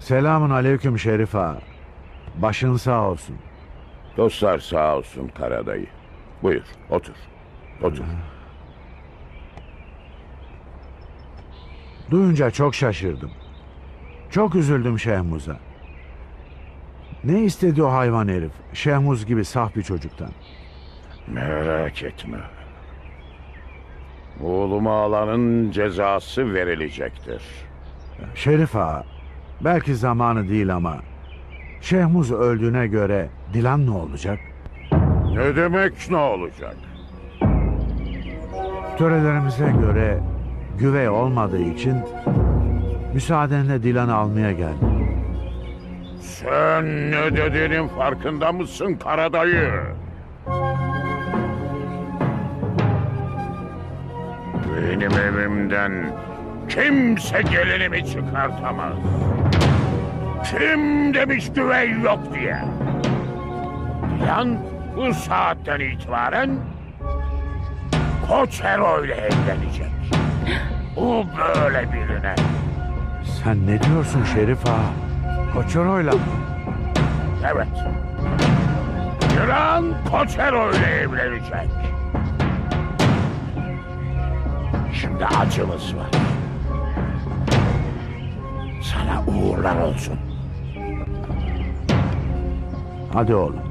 Selamun aleyküm Şerif ağa. Başın sağ olsun. Dostlar sağ olsun Karadayı. Buyur otur. Otur. Duyunca çok şaşırdım. Çok üzüldüm Şehmuz'a. Ne istedi o hayvan herif? Şehmuz gibi saf bir çocuktan. Merak etme. Oğluma alanın cezası verilecektir. Şerif ağa, belki zamanı değil ama... Şehmuz öldüğüne göre Dilan ne olacak? Ne demek ne olacak? Törelerimize göre güvey olmadığı için müsaadenle Dilan'ı almaya geldim. Sen ne dediğinin farkında mısın Karadayı? Benim evimden kimse gelinimi çıkartamaz. Kim demiş güvey yok diye. Yan bu saatten itibaren Koç Hero ile evlenecek. Bu böyle birine. Sen ne diyorsun Şerif ağa? Koçoro'yla mı? Evet. Yılan Koçero ile evlenecek. Şimdi acımız var. Uğurlar olsun. Hadi oğlum.